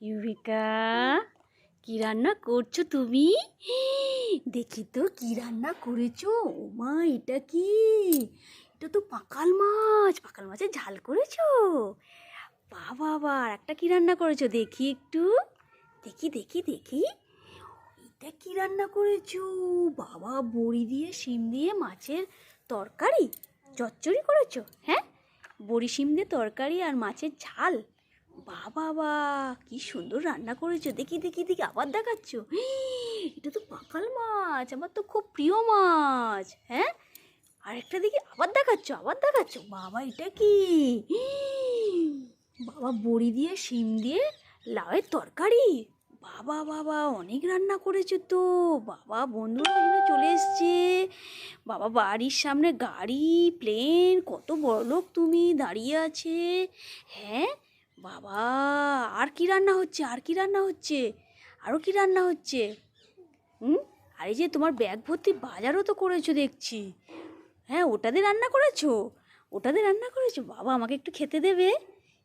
ইউভিকা কি রান্না করছ তুমি? দেখি তো কি রান্না করেছ? ও মা এটা কি? এটা তো পাকাল মাছ। পাকাল মাছের ঝাল করেছ? বাবা আর একটা কি রান্না করেছ? দেখি একটু। দেখি দেখি দেখি। এটা কি রান্না করেছ? বাবা বড়ি দিয়ে শিম দিয়ে মাছের তরকারি? চচ্চড়ি করেছ? হ্যাঁ? বড়ি শিম দিয়ে তরকারি আর মাছের ঝাল? বা বাবা কি সুন্দর রান্না করেছ। দেখি দেখি দেখি, আবার দেখাচ্ছ। এটা তো পাকাল মাছ, আমার তো খুব প্রিয় মাছ হ্যাঁ? আর একটা দেখি, আবার দেখাচ্ছ আবার দেখাচ্ছ। বাবা, এটা কি? বাবা, বড়ি দিয়ে, শিম দিয়ে লাউয়ের তরকারি? বাবা বাবা, অনেক রান্না করেছ তো। বাবা বন্ধুরা এখানে চলে এসছে। বাবা, বাড়ির সামনে গাড়ি, প্লেন, কত বড় লোক তুমি দাঁড়িয়ে আছে হ্যাঁ? বাবা, আর কি রান্না হচ্ছে, আর কি রান্না হচ্ছে? আরও কি রান্না হচ্ছে? হুম? আর যে তোমার ব্যাগ ভর্তি বাজারও তো করেছ দেখছি। হ্যাঁ ওটাতে রান্না করেছ? ওটাতে রান্না করেছ? বাবা, আমাকে একটু খেতে দেবে?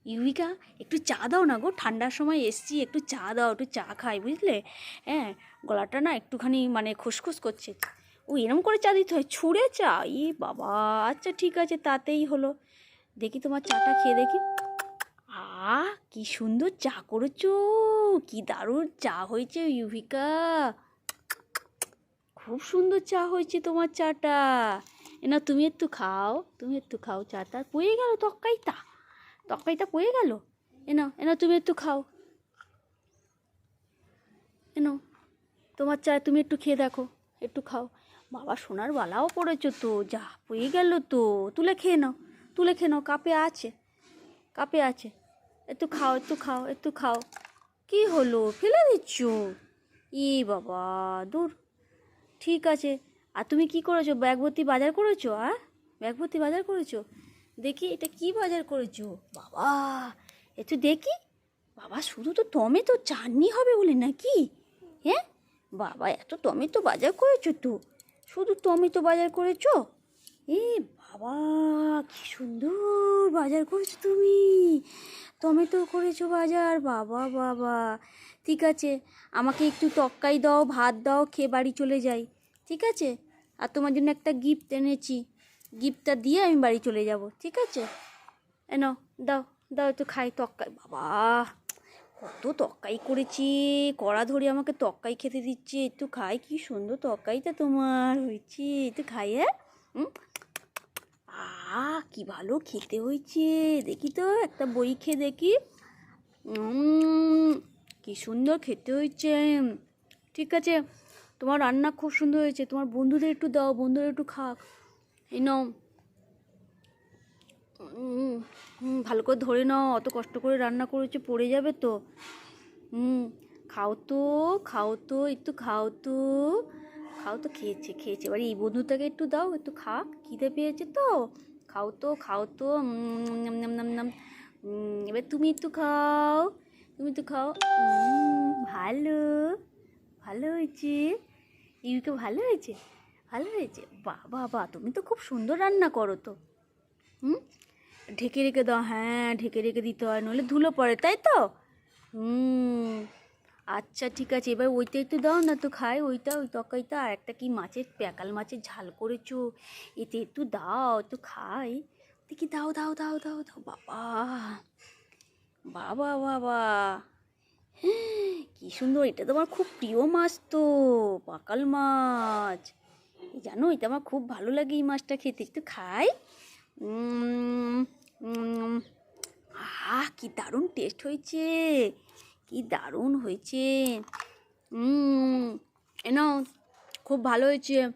ইউবিকা একটু চা দাও না গো, ঠান্ডার সময় এসছি, একটু চা দাও, একটু চা খাই, বুঝলে? হ্যাঁ গলাটা না একটুখানি মানে খুসখুস করছে। ও, এরম করে চা দিতে হয়? ছুঁড়ে চা? ই বাবা আচ্ছা ঠিক আছে, তাতেই হলো। দেখি তোমার চাটা খেয়ে দেখি। আ কি সুন্দর চা করেছ। কি দারুণ চা হয়েছে ইউভিকা। খুব সুন্দর চা হয়েছে তোমার চাটা। না তুমি একটু খাও, তুমি একটু খাও চাটা। পড়ে গেল তক্কাইটা। তক্কাইটা পড়ে গেল? এনা এনা তুমি একটু খাও। এনো তোমার চা তুমি একটু খেয়ে দেখো, একটু খাও। বাবা, সোনার বালাও পড়েছো তো, যা, পড়ে গেল তো। তুলে খেয়ে নাও, তুলে খেয়ে নাও, কাপে আছে কাপে আছে। একটু খাও একটু খাও একটু খাও। কি হলো? ফেলে দিচ্ছ? ই বাবা, দূর। ঠিক আছে। আর তুমি কি করেছ? ব্যাগ ভর্তি বাজার করেছ আর ব্যাগ ভর্তি বাজার করেছ? দেখি এটা কি বাজার করেছ? বাবা, একটু দেখি। বাবা, শুধু তো টমেটো চাটনি হবে বলে নাকি? হ্যাঁ? বাবা, এত টমেটো বাজার করেছ তো? শুধু টমেটো বাজার করেছ? এ বাবা, কি সুন্দর বাজার করেছ তুমি। টমেটো করেছ বাজার, বাবা বাবা। ঠিক আছে, আমাকে একটু তক্কাই দাও, ভাত দাও, খেয়ে বাড়ি চলে যাই। ঠিক আছে? আর তোমার জন্য একটা গিফট এনেছি। গিফটটা দিয়ে আমি বাড়ি চলে যাব। ঠিক আছে? এনো দাও দাও একটু খাই তক্কাই। বাবা, কত তক্কাই করেছি। কড়া ধরে আমাকে তক্কাই খেতে দিচ্ছে। একটু খাই, কি সুন্দর তক্কাইটা তোমার। হয়েছে, একটু খাই হ্যাঁ? হুম? আ কি ভালো খেতে হয়েছে। দেখি তো, একটা বই খেয়ে দেখি। কি সুন্দর খেতে হয়েছে। ঠিক আছে, তোমার রান্না খুব সুন্দর হয়েছে। তোমার বন্ধুদের একটু দাও, বন্ধুরা একটু খাক। এই নাও। ভালো করে ধরে নাও, অত কষ্ট করে রান্না করেছে, পড়ে যাবে তো। হুম খাও তো খাও তো, একটু খাও তো। খাও তো, খেয়েছে খেয়েছে। এবার এই বন্ধুটাকে একটু দাও, একটু খাক। খিদে পেয়েছে তো। খাও তো খাও তো এবার তুমি একটু খাও, তুমি একটু খাও। ভালো ভালো হয়েছে। ইউকে ভালো হয়েছে? ভালো হয়েছে? বাহ বাহ বাহ, তুমি তো খুব সুন্দর রান্না করো তো। হুম? ঢেকে রেখে দাও হ্যাঁ ঢেকে রেখে দিতে হয়, নইলে ধুলো পড়ে, তাই তো? হুম। আচ্ছা ঠিক আছে। এবার ওইটা একটু দাও না তো খাই, ওইটা ওই তরকারিটা আর একটা কি মাছের, প্যাকাল মাছের ঝাল করেছ। এতে একটু দাও তো খাই। দেখি দাও দাও দাও দাও দাও। বাবা বাবা বাবা। কি সুন্দর, এটা তো আমার খুব প্রিয় মাছ তো, পাকাল মাছ। জানো, এটা আমার খুব ভালো লাগে এই মাছটা খেতে। একটু খাই। আহ, কি দারুণ টেস্ট হয়েছে। কি দারুণ হয়েছে। উম, এ নাও খুব ভালো হয়েছে।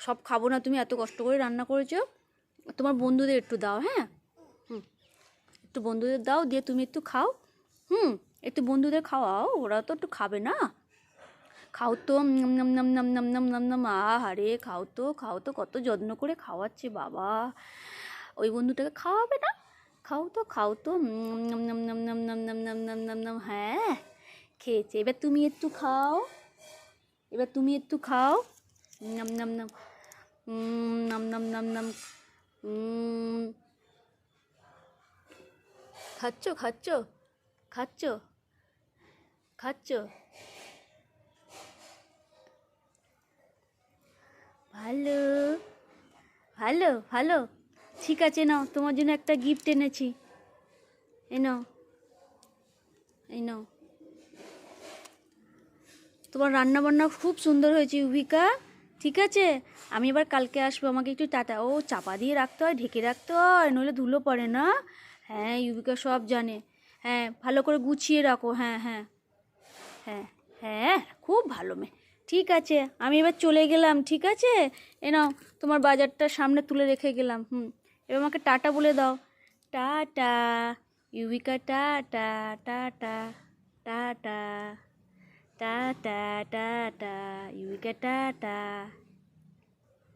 সব খাব না তুমি এত কষ্ট করে রান্না করেছ। তোমার বন্ধুদের একটু দাও হ্যাঁ? হুম একটু বন্ধুদের দাও দিয়ে তুমি একটু খাও। হুম একটু বন্ধুদের খাওয়াও ওরা তো একটু খাবে না। খাও তো নাম নাম নাম নাম নাম নাম নাম নাম আহারে খাও তো খাও তো কত যত্ন করে খাওয়াচ্ছে বাবা। ওই বন্ধুটাকে খাওয়াবে না? খাও তো খাও তো নাম নাম নাম নাম নাম নাম নাম নাম নাম নাম হ্যাঁ খেয়েছে এবার তুমি একটু খাও এবার তুমি একটু খাও নাম নাম নাম নাম নাম নাম নাম খাচ্ছ খাচ্ছ খাচ্ছ খাচ্ছ ভালো ভালো ভালো ঠিক আছে, নাও, তোমার জন্য একটা গিফট এনেছি। এই নাও এই নাও। তোমার রান্না বান্না খুব সুন্দর হয়েছে, ইউভিকা। ঠিক আছে? আমি এবার কালকে আসব, আমাকে একটু টাটা। ও, চাপা দিয়ে রাখতে হয়, ঢেকে রাখতে হয়, নইলে ধুলো পড়ে না। হ্যাঁ ইউভিকা সব জানে। হ্যাঁ ভালো করে গুছিয়ে রাখো হ্যাঁ হ্যাঁ। হ্যাঁ হ্যাঁ খুব ভালো মেয়ে। ঠিক আছে, আমি এবার চলে গেলাম, ঠিক আছে? এ নাও, তোমার বাজারটা সামনে তুলে রেখে গেলাম, হুম। এবার আমাকে টাটা বলে দাও। Tata Yuvika tata tata tata tata tata Yuvika tata.